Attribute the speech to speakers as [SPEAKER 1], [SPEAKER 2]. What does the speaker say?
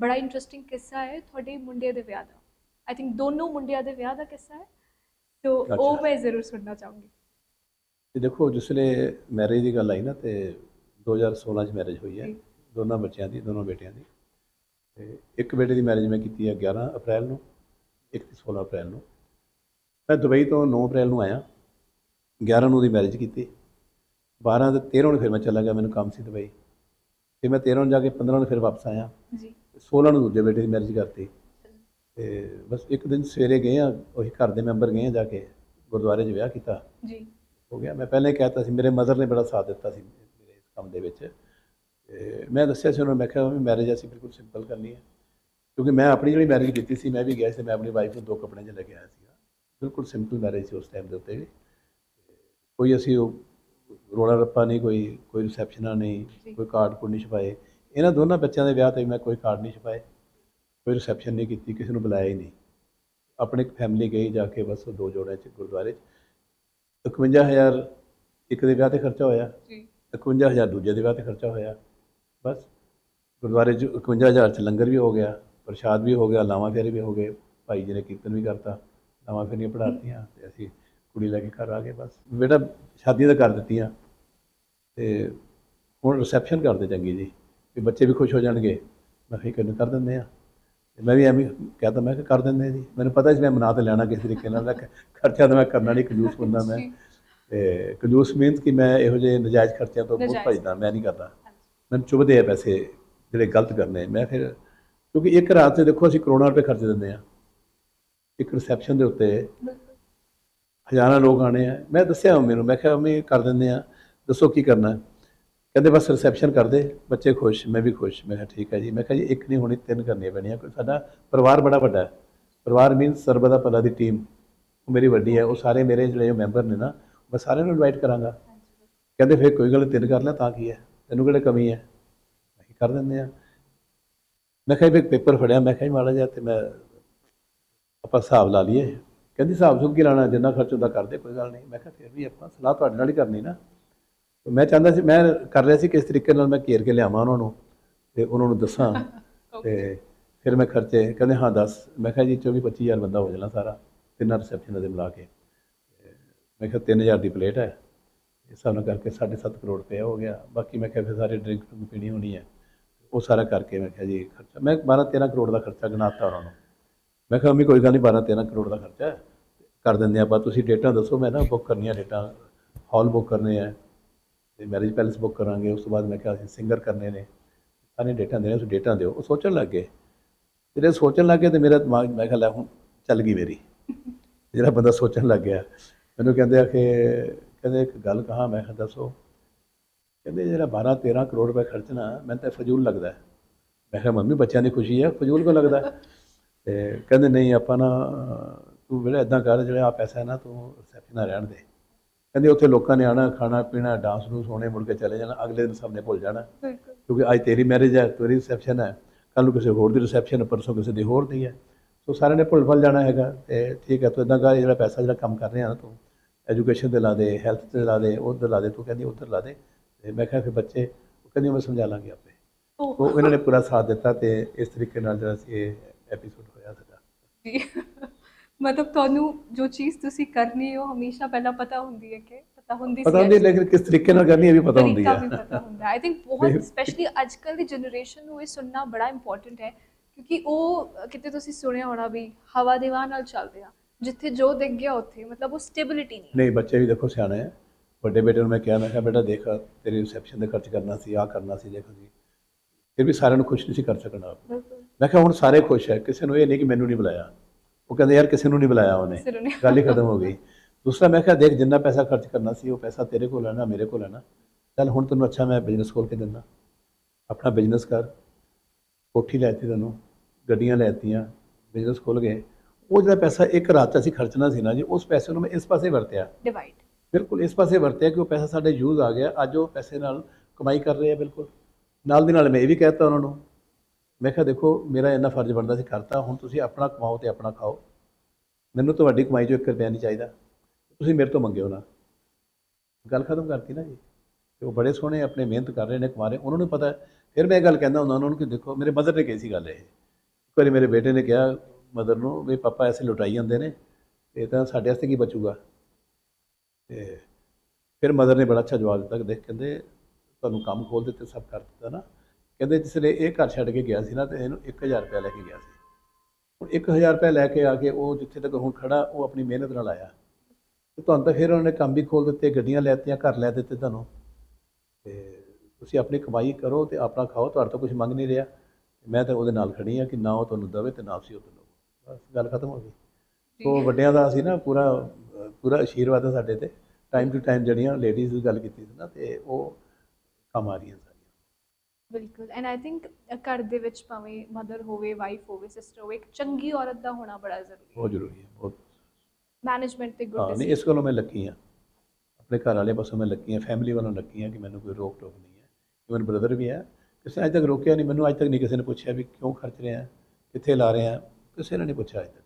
[SPEAKER 1] ਬੜਾ ਇੰਟਰਸਟਿੰਗ ਕਿੱਸਾ ਹੈ ਤੁਹਾਡੇ ਮੁੰਡੇ ਦੇ ਵਿਆਹ ਦਾ। ਆਈ ਥਿੰਕ ਦੋਨੋਂ ਮੁੰਡਿਆਂ ਦੇ ਵਿਆਹ ਦਾ ਕਿੱਸਾ ਹੈ ਸੋ ਉਹ। ਮੈਂ ਜ਼ਰੂਰ ਸੁਣਨਾ ਚਾਹੂੰਗੀ।
[SPEAKER 2] ਤੇ ਦੇਖੋ ਜਿਸਲੇ ਮੈਰਿਜ ਦੀ ਗੱਲ ਆਈ ਨਾ ਤੇ 2016 ਚ ਮੈਰਿਜ ਹੋਈ ਹੈ। ਦੋਨਾਂ ਬੱਚਿਆਂ ਦੀ ਦੋਨੋਂ ਬੇਟਿਆਂ ਦੀ। ਤੇ ਇੱਕ ਬੇਟੇ ਦੀ ਮੈਰਿਜ ਮੈਂ ਕੀਤੀ ਹੈ 11 ਅਪ੍ਰੈਲ ਨੂੰ ਇੱਕ ਦੀ 16 ਅਪ੍ਰੈਲ ਨੂੰ। ਮੈਂ ਦੁਬਈ ਤੋਂ 9 ਅਪ੍ਰੈਲ ਨੂੰ ਆਇਆ 11 ਨੂੰ ਉਹਦੀ ਮੈਰਿਜ ਕੀਤੀ 12 ਤੇ 13 ਨੂੰ ਫਿਰ ਮੈਂ ਚਲਾ ਗਿਆ ਮੈਨੂੰ ਕੰਮ ਸੀ ਦੁਬਈ। ਫਿਰ ਮੈਂ 13 ਨੂੰ ਜਾ ਕੇ 15 ਨੂੰ ਫਿਰ ਵਾਪਸ ਆਇਆ।
[SPEAKER 1] ਜੀ।
[SPEAKER 2] 16 ਨੂੰ ਦੂਜੇ ਬੇਟੇ ਦੀ ਮੈਰਿਜ ਕਰਤੀ। ਤੇ ਬਸ ਇੱਕ ਦਿਨ ਸਵੇਰੇ ਗਏ ਆ ਉਹੀ ਘਰ ਦੇ ਮੈਂਬਰ ਗਏ ਆ ਜਾ ਕੇ ਗੁਰਦੁਆਰੇ 'ਚ ਵਿਆਹ ਕੀਤਾ।
[SPEAKER 1] ਜੀ।
[SPEAKER 2] ਹੋ ਗਿਆ। ਮੈਂ ਪਹਿਲਾਂ ਕਹਿਤਾ ਸੀ ਮੇਰੇ ਮਦਰ ਨੇ ਬੜਾ ਸਾਥ ਦਿੱਤਾ ਸੀ ਮੇਰੇ ਇਸ ਕੰਮ ਦੇ ਵਿੱਚ। ਤੇ ਮੈਂ ਦੱਸਿਆ ਸੀ ਉਹਨਾਂ ਨੂੰ ਮੈਂ ਕਿਹਾ ਵੀ ਮੈਰਿਜ ਅਸੀਂ ਬਿਲਕੁਲ ਸਿੰਪਲ ਕਰਨੀ ਹੈ ਕਿਉਂਕਿ ਮੈਂ ਆਪਣੀ ਜਿਹੜੀ ਮੈਰਿਜ ਕੀਤੀ ਸੀ ਮੈਂ ਵੀ ਗਿਆ ਸੀ ਮੈਂ ਆਪਣੀ ਵਾਈਫ ਨੂੰ ਦੋ ਕੱਪੜੇ 'ਚ ਲੈ ਕੇ ਆਇਆ ਸੀਗਾ। ਬਿਲਕੁਲ ਸਿੰਪਲ ਮੈਰਿਜ ਸੀ ਉਸ ਟਾਈਮ ਦੇ ਉੱਤੇ ਵੀ। ਕੋਈ ਅਸੀਂ ਰੋਣਾ ਰੱਪਾ ਨਹੀਂ ਕੋਈ ਕੋਈ ਰਿਸੈਪਸ਼ਨਾਂ ਨਹੀਂ। ਕੋਈ ਕਾਰਡ ਕੋਈ ਨਹੀਂ ਛਪਾਏ। ਇਹਨਾਂ ਦੋਨਾਂ ਬੱਚਿਆਂ ਦੇ ਵਿਆਹ ਤੇ ਮੈਂ ਕੋਈ ਕਾਰਡ ਨਹੀਂ ਛਪਾਏ ਕੋਈ ਰਿਸੈਪਸ਼ਨ ਨਹੀਂ ਕੀਤੀ ਕਿਸੇ ਨੂੰ ਬੁਲਾਇਆ ਹੀ ਨਹੀਂ। ਆਪਣੀ ਫੈਮਿਲੀ ਗਈ ਜਾ ਕੇ ਬਸ ਦੋ ਜੋੜਿਆਂ 'ਚ ਗੁਰਦੁਆਰੇ 'ਚ। 51000 ਇੱਕ ਦੇ ਵਿਆਹ ਤੇ ਖਰਚਾ ਹੋਇਆ
[SPEAKER 1] ਜੀ।
[SPEAKER 2] 51000 ਦੂਜੇ ਦੇ ਵਿਆਹ ਤੇ ਖਰਚਾ ਹੋਇਆ ਬਸ। ਗੁਰਦੁਆਰੇ 'ਚ 51000 ਚ ਲੰਗਰ ਵੀ ਹੋ ਗਿਆ ਪ੍ਰਸ਼ਾਦ ਵੀ ਹੋ ਗਿਆ ਲਾਵਾਂ ਫੇਰੇ ਵੀ ਹੋ ਗਏ। ਭਾਈ ਜੀ ਨੇ ਕੀਰਤਨ ਵੀ ਕਰਤਾ ਲਾਵਾਂ ਫੇਰੀਆਂ ਪੜਾਤੀਆਂ ਤੇ ਅਸੀਂ ਕੁੜੀ ਲੈ ਕੇ ਘਰ ਆ ਗਏ ਬਸ। ਬੇਟਾ ਸ਼ਾਦੀਆਂ ਤਾਂ ਕਰ ਦਿੱਤੀਆਂ ਤੇ ਹੁਣ ਰਿਸੈਪਸ਼ਨ ਕਰਦੇ ਚੰਗੀ ਜੀ। ਵੀ ਬੱਚੇ ਵੀ ਖੁਸ਼ ਹੋ ਜਾਣਗੇ। ਮੈਂ ਕਿਹਾ ਕਿੰਨੇ ਕਰ ਦਿੰਦੇ ਆ? ਤੇ ਮੈਂ ਵੀ ਐਵੇਂ ਕਹਤਾ ਮੈਂ ਕਿ ਕਰ ਦਿੰਦੇ ਜੀ। ਮੈਨੂੰ ਪਤਾ ਸੀ ਮੈਂ ਮਨਾ ਤੇ ਲੈਣਾ ਕਿਸ ਤਰੀਕੇ ਨਾਲ। ਮੈਂ ਖਰਚਾ ਤਾਂ ਮੈਂ ਕਰਨਾ ਨਹੀਂ ਕੰਜੂਸ ਬੰਦਾ ਮੈਂ। ਤੇ ਕੰਜੂਸ ਮੀਨਸ ਕਿ ਮੈਂ ਇਹੋ ਜਿਹੇ ਨਜਾਇਜ਼ ਖਰਚਿਆਂ ਤੋਂ ਬਹੁਤ। ਭੱਜਦਾ ਮੈਂ ਨਹੀਂ ਕਰਦਾ। ਮੈਨੂੰ ਚੁਭਦੇ ਆ ਪੈਸੇ ਜਿਹੜੇ ਗਲਤ ਕਰਨੇ। ਮੈਂ ਫਿਰ ਕਿਉਂਕਿ ਇੱਕ ਰਾਤ ਤੇ ਦੇਖੋ ਅਸੀਂ ਕਰੋੜਾਂ ਰੁਪਏ ਖਰਚ ਦਿੰਦੇ ਆ। ਇੱਕ ਰਿਸੈਪਸ਼ਨ ਦੇ ਉੱਤੇ ਹਜ਼ਾਰਾਂ ਲੋਕ ਆਣੇ ਆ। ਮੈਂ ਦੱਸਿਆ ਮੰਮੀ ਨੂੰ ਮੈਂ ਕਿਹਾ ਮੰਮੀ ਕਰ ਦਿੰਦੇ ਆ। ਦੱਸੋ ਕੀ ਕਰਨਾ? ਹੈ? ਕਹਿੰਦੇ ਬਸ ਰਿਸੈਪਸ਼ਨ ਕਰ ਦੇ, ਬੱਚੇ ਖੁਸ਼, ਮੈਂ ਵੀ ਖੁਸ਼, ਮੈਂ ਕਿਹਾ ਠੀਕ ਹੈ ਜੀ। ਮੈਂ ਕਿਹਾ ਜੀ, ਇੱਕ ਨਹੀਂ, ਹੋਣੀ ਤਿੰਨ ਕਰਨੀਆਂ ਪੈਣੀਆਂ। ਕਿਉਂਕਿ ਸਾਡਾ ਪਰਿਵਾਰ ਬੜਾ ਵੱਡਾ ਹੈ। ਪਰਿਵਾਰ ਮੀਨਸ ਸਰਬਦਾ ਭਲਾ ਦੀ ਟੀਮ ਉਹ ਮੇਰੀ ਵੱਡੀ ਹੈ, ਉਹ ਸਾਰੇ ਮੇਰੇ ਜਿਹੜੇ ਮੈਂਬਰ ਨੇ ਨਾ, ਮੈਂ ਸਾਰਿਆਂ ਨੂੰ ਇਨਵਾਈਟ ਕਰਾਂਗਾ। ਕਹਿੰਦੇ ਫਿਰ ਕੋਈ ਗੱਲ ਤਿੰਨ ਕਰ ਲੈ, ਤਾਂ ਕੀ ਹੈ? ਤੈਨੂੰ ਕਿਹੜੇ ਕਮੀ ਹੈ? ਅਸੀਂ ਕਰ ਦਿੰਦੇ ਆ ਮੈਂ ਕਿਹਾ ਵੀ ਇੱਕ ਪੇਪਰ ਫੜਿਆ, ਮੈਂ ਕਿਹਾ ਜੀ, ਮਾੜਾ ਜਿਹਾ ਤੇ ਮੈਂ ਆਪਾਂ ਹਿਸਾਬ ਲਾ ਲਈਏ। ਕਹਿੰਦੀ ਹਿਸਾਬ ਸੁਭ ਕੀ ਲਾਣਾ ਜਿੰਨਾ ਖਰਚ ਹੁੰਦਾ ਕਰਦੇ, ਕੋਈ ਗੱਲ ਨਹੀਂ ਮੈਂ ਕਿਹਾ ਫਿਰ ਵੀ ਆਪਾਂ ਸਲਾਹ ਤੁਹਾਡੇ ਨਾਲ ਹੀ ਕਰਨੀ ਨਾ। ਮੈਂ ਚਾਹੁੰਦਾ ਸੀ ਮੈਂ ਕਰ ਰਿਹਾ ਸੀ ਕਿਸ ਤਰੀਕੇ ਨਾਲ ਮੈਂ ਘੇਰ ਕੇ ਲਿਆਵਾਂ ਉਹਨਾਂ ਨੂੰ ਤੇ ਉਹਨਾਂ ਨੂੰ ਦੱਸਾਂ ਤੇ ਫਿਰ ਮੈਂ ਖਰਚੇ ਕਹਿੰਦੇ ਹਾਂ ਦੱਸ। ਮੈਂ ਕਿਹਾ ਜੀ 24 25000 ਬੰਦਾ ਹੋ ਜਾਣਾ ਸਾਰਾ ਤਿੰਨਾਂ ਰਿਸੈਪਸ਼ਨਾਂ ਦੇ ਮਿਲਾ ਕੇ। ਮੈਂ ਕਿਹਾ 3000 ਦੀ ਪਲੇਟ ਹੈ। ਇਸ ਹਿਸਾਬ ਨਾਲ ਕਰਕੇ 7.5 ਕਰੋੜ ਰੁਪਏ ਹੋ ਗਿਆ। ਬਾਕੀ ਮੈਂ ਕਿਹਾ ਫਿਰ ਸਾਰੇ ਡਰਿੰਕ ਪੀਣੀ ਹੋਣੀ ਹੈ। ਉਹ ਸਾਰਾ ਕਰਕੇ ਮੈਂ ਕਿਹਾ ਜੀ ਖਰਚਾ। ਮੈਂ 12 13 ਕਰੋੜ ਦਾ ਖਰਚਾ ਗਿਣਾਤਾ ਉਹਨਾਂ ਨੂੰ। ਮੈਂ ਕਿਹਾ ਮੰਮੀ ਕੋਈ ਗੱਲ ਨਹੀਂ 12 13 ਕਰੋੜ ਦਾ ਖਰਚਾ ਕਰ ਦਿੰਦੇ ਆਪਾਂ। ਤੁਸੀਂ ਡੇਟਾਂ ਦੱਸੋ ਮੈਂ ਨਾ ਬੁੱਕ ਕਰਨੀਆਂ ਡੇਟਾਂ ਹਾਲ ਬੁੱਕ ਕਰਨੇ ਆ। ਤੇ ਮੈਰਿਜ ਪੈਲੇਸ ਬੁੱਕ ਕਰਾਂਗੇ, ਉਸ ਤੋਂ ਬਾਅਦ ਮੈਂ ਕਿਹਾ ਅਸੀਂ ਸਿੰਗਰ ਕਰਨੇ ਨੇ। ਸਾਰੇ ਡੇਟਾਂ ਦੇਣੇ ਤੁਸੀਂ ਡੇਟਾਂ ਦਿਓ। ਉਹ ਸੋਚਣ ਲੱਗ ਗਏ। ਜਿਹੜੇ ਸੋਚਣ ਲੱਗ ਗਏ ਤੇ ਮੇਰਾ ਦਿਮਾਗ, ਮੈਂ ਕਿਹਾ ਲੈ ਹੁਣ ਚੱਲ ਗਈ ਮੇਰੀ। ਜਿਹੜਾ ਬੰਦਾ ਸੋਚਣ ਲੱਗ ਗਿਆ। ਮੈਨੂੰ ਕਹਿੰਦੇ ਆ ਕਿ, ਕਹਿੰਦੇ ਇੱਕ ਗੱਲ ਕਹਾ, ਮੈਂ ਕਿਹਾ ਦੱਸੋ। ਕਹਿੰਦੇ ਜਿਹੜਾ 12 13 ਕਰੋੜ ਰੁਪਏ ਖਰਚਣਾ ਮੈਨੂੰ ਤਾਂ ਫਜ਼ੂਲ ਲੱਗਦਾ। ਮੈਂ ਕਿਹਾ ਮੰਮੀ, ਬੱਚਿਆਂ ਦੀ ਖੁਸ਼ੀ ਹੈ ਫਜ਼ੂਲ ਕਿਉਂ ਲੱਗਦਾ? ਹੈ? ਤੇ ਕਹਿੰਦੇ, ਨਹੀਂ, ਆਪਾਂ ਨਾ, ਤੂੰ ਜਿਹੜਾ ਇਦਾਂ ਕਰ, ਜਿਹੜਾ ਆ ਪੈਸਾ ਹੈ ਨਾ, ਤੂੰ ਰਿਸੈਪਸ਼ਨ ਰਹਿਣ ਦੇ। ਕਹਿੰਦੇ ਉੱਥੇ ਲੋਕਾਂ ਨੇ ਆਣਾ ਖਾਣਾ ਪੀਣਾ ਡਾਂਸ ਨੂੰ ਸੋਣੇ ਮੁੜ ਕੇ ਚਲੇ ਜਾਣਾ ਅਗਲੇ ਦਿਨ ਸਭ ਨੇ ਭੁੱਲ ਜਾਣਾ। ਕਿਉਂਕਿ ਅੱਜ ਤੇਰੀ ਮੈਰਿਜ ਹੈ ਤੇਰੀ ਰਿਸੈਪਸ਼ਨ ਹੈ ਕੱਲ ਨੂੰ ਕਿਸੇ ਹੋਰ ਦੀ ਰਿਸੈਪਸ਼ਨ ਪਰਸੋਂ ਕਿਸੇ ਦੀ ਹੋਰ ਦੀ ਹੈ। ਸੋ ਸਾਰਿਆਂ ਨੇ ਭੁੱਲ ਭੱਲ ਜਾਣਾ ਹੈਗਾ ਤੇ ਠੀਕ ਹੈ ਤੂੰ ਇਦਾਂ ਕਰ ਜਿਹੜਾ ਪੈਸਾ ਜਿਹੜਾ ਕੰਮ ਕਰ ਰਿਹਾ ਨਾ ਤੂੰ ਐਜੂਕੇਸ਼ਨ ਤੇ ਲਾ ਦੇ ਹੈਲਥ ਤੇ ਲਾ ਦੇ ਉਧਰ ਲਾ ਦੇ ਤੂੰ ਕਹਿੰਦੀ ਉਧਰ ਲਾ ਦੇ। ਤੇ ਮੈਂ ਕਿਹਾ ਫਿਰ ਬੱਚੇ ਉਹ ਕਹਿੰਦੀ ਮੈਂ ਸਮਝਾ ਲਾਂਗੇ ਆਪੇ।
[SPEAKER 1] ਉਹ
[SPEAKER 2] ਉਹ ਇਹਨਾਂ ਨੇ ਪੂਰਾ ਸਾਥ ਦਿੱਤਾ ਤੇ ਇਸ ਤਰੀਕੇ ਨਾਲ ਜਿਹੜਾ ਸੀ ਇਹ ਐਪੀਸੋਡ ਹੋਇਆ ਸਾਡਾ।
[SPEAKER 1] ਜੀ। ਮਤਲਬ ਤੁਹਾਨੂੰ ਜੋ ਚੀਜ਼ ਤੁਸੀਂ ਕਰਨੀ ਹੈ ਉਹ ਹਮੇਸ਼ਾ ਪਹਿਲਾਂ ਪਤਾ ਹੁੰਦੀ ਹੈ ਕਿ ਪਤਾ ਹੁੰਦੀ
[SPEAKER 2] ਪਤਾ ਨਹੀਂ ਲੇਕਿਨ ਕਿਸ ਤਰੀਕੇ ਨਾਲ ਕਰਨੀ ਇਹ ਵੀ ਪਤਾ ਹੁੰਦੀ
[SPEAKER 1] ਤਰੀਕਾ
[SPEAKER 2] ਹੈ
[SPEAKER 1] ਵੀ ਪਤਾ ਹੁੰਦਾ। ਆਈ ਥਿੰਕ ਬਹੁਤ ਸਪੈਸ਼ਲੀ ਅੱਜਕੱਲ ਦੀ ਜਨਰੇਸ਼ਨ ਨੂੰ ਇਹ ਸੁਣਨਾ ਬੜਾ ਇੰਪੋਰਟੈਂਟ ਹੈ ਕਿਉਂਕਿ ਉਹ ਕਿਤੇ ਤੁਸੀਂ ਸੁਣਿਆ ਹੋਣਾ ਵੀ ਹਵਾ ਦੇ ਵਾਹ ਨਾਲ ਚੱਲਦੇ ਆ ਜਿੱਥੇ ਜੋ ਦਿਖ ਗਿਆ ਉੱਥੇ ਮਤਲਬ ਉਹ ਸਟੇਬਿਲਿਟੀ ਨਹੀਂ
[SPEAKER 2] ਨਹੀਂ ਬੱਚੇ ਵੀ ਦੇਖੋ ਸਿਆਣੇ ਆ ਵੱਡੇ ਬੇਟੇ ਨੂੰ ਮੈਂ ਕਿਹਾ ਮੈਂ ਕਿਹਾ ਬੇਟਾ ਦੇਖ ਤੇਰੀ ਰਿਸੈਪਸ਼ਨ ਦੇ ਖਰਚ ਕਰਨਾ ਸੀ ਆਹ ਕਰਨਾ ਸੀ ਦੇਖੋ ਜੀ। ਫਿਰ ਵੀ ਸਾਰਿਆਂ ਨੂੰ ਖੁਸ਼ ਨਹੀਂ ਸੀ ਕਰ ਸਕਣਾ ਮੈਂ ਕਿਹਾ ਹੁਣ ਸਾਰੇ ਖੁਸ਼ ਹੈ। ਕਿਸੇ ਨੂੰ ਇਹ ਨਹੀਂ ਕਿ ਮੈਨੂੰ ਨਹੀਂ ਬੁਲਾਇਆ। ਉਹ ਕਹਿੰਦੇ ਯਾਰ ਕਿਸੇ ਨੂੰ ਨਹੀਂ ਬੁਲਾਇਆ ਉਹਨੇ। ਗੱਲ ਹੀ ਖਤਮ ਹੋ ਗਈ। ਦੂਸਰਾ ਮੈਂ ਕਿਹਾ ਦੇਖ ਜਿੰਨਾ ਪੈਸਾ ਖਰਚ ਕਰਨਾ ਸੀ ਉਹ ਪੈਸਾ ਤੇਰੇ ਕੋਲ ਹੈ ਨਾ ਮੇਰੇ ਕੋਲ ਹੈ ਨਾ। ਚੱਲ ਹੁਣ ਤੈਨੂੰ ਅੱਛਾ ਮੈਂ ਬਿਜ਼ਨਸ ਖੋਲ ਕੇ ਦਿੰਦਾ। ਆਪਣਾ ਬਿਜ਼ਨਸ ਕਰ। ਕੋਠੀ ਲੈਤੀ ਤੈਨੂੰ ਗੱਡੀਆਂ ਲੈਤੀਆਂ ਬਿਜ਼ਨਸ ਖੋਲ ਗਏ ਉਹ ਜਿਹੜਾ ਪੈਸਾ ਇੱਕ ਰਾਤ ਅਸੀਂ ਖਰਚਣਾ ਸੀ ਨਾ ਜੀ ਉਸ ਪੈਸੇ ਨੂੰ ਮੈਂ ਇਸ ਪਾਸੇ ਵਰਤਿਆ।
[SPEAKER 1] ਡਿਵਾਈਡ
[SPEAKER 2] ਬਿਲਕੁਲ ਇਸ ਪਾਸੇ ਵਰਤਿਆ ਕਿ ਉਹ ਪੈਸਾ ਸਾਡੇ ਯੂਜ਼ ਆ ਗਿਆ। ਅੱਜ ਉਹ ਪੈਸੇ ਨਾਲ ਕਮਾਈ ਕਰ ਰਹੇ ਆ ਬਿਲਕੁਲ। ਨਾਲ ਦੀ ਨਾਲ ਮੈਂ ਇਹ ਵੀ ਕਹਿਤਾ ਉਹਨਾਂ ਨੂੰ ਮੈਂ ਕਿਹਾ ਦੇਖੋ, ਮੇਰਾ ਇੰਨਾ ਫਰਜ਼ ਬਣਦਾ ਸੀ ਕਰਤਾ, ਹੁਣ ਤੁਸੀਂ ਆਪਣਾ ਕਮਾਓ ਤੇ ਆਪਣਾ ਖਾਓ। ਮੈਨੂੰ ਤੁਹਾਡੀ ਕਮਾਈ 'ਚੋਂ 1 ਰੁਪਿਆ ਨਹੀਂ ਚਾਹੀਦਾ। ਤੁਸੀਂ ਮੇਰੇ ਤੋਂ ਮੰਗਿਓ ਨਾ। ਗੱਲ ਖਤਮ ਕਰਤੀ ਨਾ ਜੀ। ਤੇ ਉਹ ਬੜੇ ਸੋਹਣੇ ਆਪਣੇ ਮਿਹਨਤ ਕਰ ਰਹੇ ਨੇ ਕੁਮਾਰੇ ਉਹਨਾਂ ਨੂੰ ਪਤਾ, ਫਿਰ ਮੈਂ ਇਹ ਗੱਲ ਕਹਿੰਦਾ ਹੁੰਦਾ, ਉਹਨਾਂ ਨੂੰ ਕਿ ਦੇਖੋ, ਮੇਰੇ ਮਦਰ ਨੇ ਕਹੀ ਸੀ ਗੱਲ ਇਹ। ਇੱਕ ਵਾਰੀ ਮੇਰੇ ਬੇਟੇ ਨੇ ਕਿਹਾ ਮਦਰ ਨੂੰ, ਵੀ ਪਾਪਾ ਐਸੇ ਲੁਟਾਈ ਜਾਂਦੇ ਨੇ, ਤੇ ਤਾਂ ਸਾਡੇ ਵਾਸਤੇ ਕੀ ਬਚੂਗਾ? ਤੇ ਫਿਰ ਮਦਰ ਨੇ ਬੜਾ ਅੱਛਾ ਜਵਾਬ ਦਿੱਤਾ। ਕਿ ਦੇਖ, ਕਹਿੰਦੇ, ਤੁਹਾਨੂੰ ਕੰਮ ਖੋਲ ਦਿੱਤੇ, ਸਭ ਕਰ ਦਿੱਤਾ ਨਾ। ਕਹਿੰਦੇ ਜਿਸ ਵੇਲੇ ਇਹ ਘਰ ਛੱਡ ਕੇ ਗਿਆ ਸੀ ਨਾ ਤੇ ਇਹਨੂੰ 1000 ਰੁਪਏ ਲੈ ਕੇ ਗਿਆ ਸੀ। ਹੁਣ 1000 ਰੁਪਏ ਲੈ ਕੇ ਆ ਕੇ ਉਹ ਜਿੱਥੇ ਤੱਕ ਹੁਣ ਖੜਾ ਉਹ ਆਪਣੀ ਮਿਹਨਤ ਨਾਲ ਆਇਆ। ਤੇ ਤੁਹਾਨੂੰ ਤਾਂ ਫਿਰ ਉਹਨਾਂ ਕੰਮ ਵੀ ਖੋਲ ਦਿੱਤੇ ਗੱਡੀਆਂ ਲੈ ਦਿੱਤੀਆਂ ਘਰ ਲੈ ਦਿੱਤੇ ਤੁਹਾਨੂੰ। ਤੇ ਤੁਸੀਂ ਆਪਣੀ ਕਮਾਈ ਕਰੋ ਤੇ ਆਪਣਾ ਖਾਓ ਤੁਹਾਡੇ ਤੋਂ ਕੁਝ ਮੰਗ ਨਹੀਂ ਰਿਹਾ। ਮੈਂ ਤਾਂ ਉਹਦੇ ਨਾਲ ਖੜੀ ਆ ਕਿ ਨਾ ਉਹ ਤੁਹਾਨੂੰ ਦਵੇ ਤੇ ਨਾ ਤੁਸੀਂ ਉਹ ਤੋਂ ਲਓ ਬਸ ਗੱਲ ਖਤਮ ਹੋ ਗਈ। ਸੋ ਵੱਡਿਆਂ ਦਾ ਅਸੀਂ ਨਾ ਪੂਰਾ ਪੂਰਾ ਆਸ਼ੀਰਵਾਦ ਹੈ ਸਾਡੇ ਤੇ। ਟਾਈਮ ਟੂ ਟਾਈਮ ਜਿਹੜੀਆਂ ਲੇਡੀਜ਼ ਦੀ ਗੱਲ ਕੀਤੀ ਸੀ ਨਾ ਤੇ ਉਹ ਕੰਮ ਆ ਰਹੀਆਂ
[SPEAKER 1] ਬਿਲਕੁਲ ਐਂਡ ਆਈ ਥਿੰਕ ਘਰ ਦੇ ਵਿੱਚ ਭਾਵੇਂ ਮਦਰ ਹੋਵੇ ਵਾਈਫ ਹੋਵੇ ਸਿਸਟਰ ਹੋਵੇ ਇੱਕ ਚੰਗੀ ਔਰਤ ਦਾ ਹੋਣਾ ਬੜਾ ਜ਼ਰੂਰੀ ਹੈ।
[SPEAKER 2] ਬਹੁਤ ਜ਼ਰੂਰੀ ਹੈ ਬਹੁਤ।
[SPEAKER 1] ਮੈਨੇਜਮੈਂਟ ਤੇ
[SPEAKER 2] ਹਾਂ
[SPEAKER 1] ਗੁੱਡ
[SPEAKER 2] ਨਹੀਂ ਇਸ ਗੱਲੋਂ ਮੈਂ ਲੱਕੀ ਹਾਂ। ਆਪਣੇ ਘਰ ਵਾਲੇ ਪਾਸੋਂ ਮੈਂ ਲੱਕੀ ਹਾਂ ਫੈਮਿਲੀ ਵੱਲੋਂ ਲੱਕੀ ਹਾਂ ਕਿ ਮੈਨੂੰ ਕੋਈ ਰੋਕ ਟੋਕ ਨਹੀਂ ਹੈ। ਇਵਨ ਬ੍ਰਦਰ ਵੀ ਹੈ। ਕਿਸੇ ਨੇ ਅੱਜ ਤੱਕ ਰੋਕਿਆ ਨਹੀਂ ਮੈਨੂੰ ਅੱਜ ਤੱਕ ਨਹੀਂ ਕਿਸੇ ਨੇ ਪੁੱਛਿਆ ਵੀ ਕਿਉਂ ਖਰਚ ਰਹੇ ਕਿੱਥੇ ਲਾ ਰਹੇ ਕਿਸੇ ਨੇ ਨਹੀਂ ਪੁੱਛਿਆ ਅੱਜ ਤੱਕ।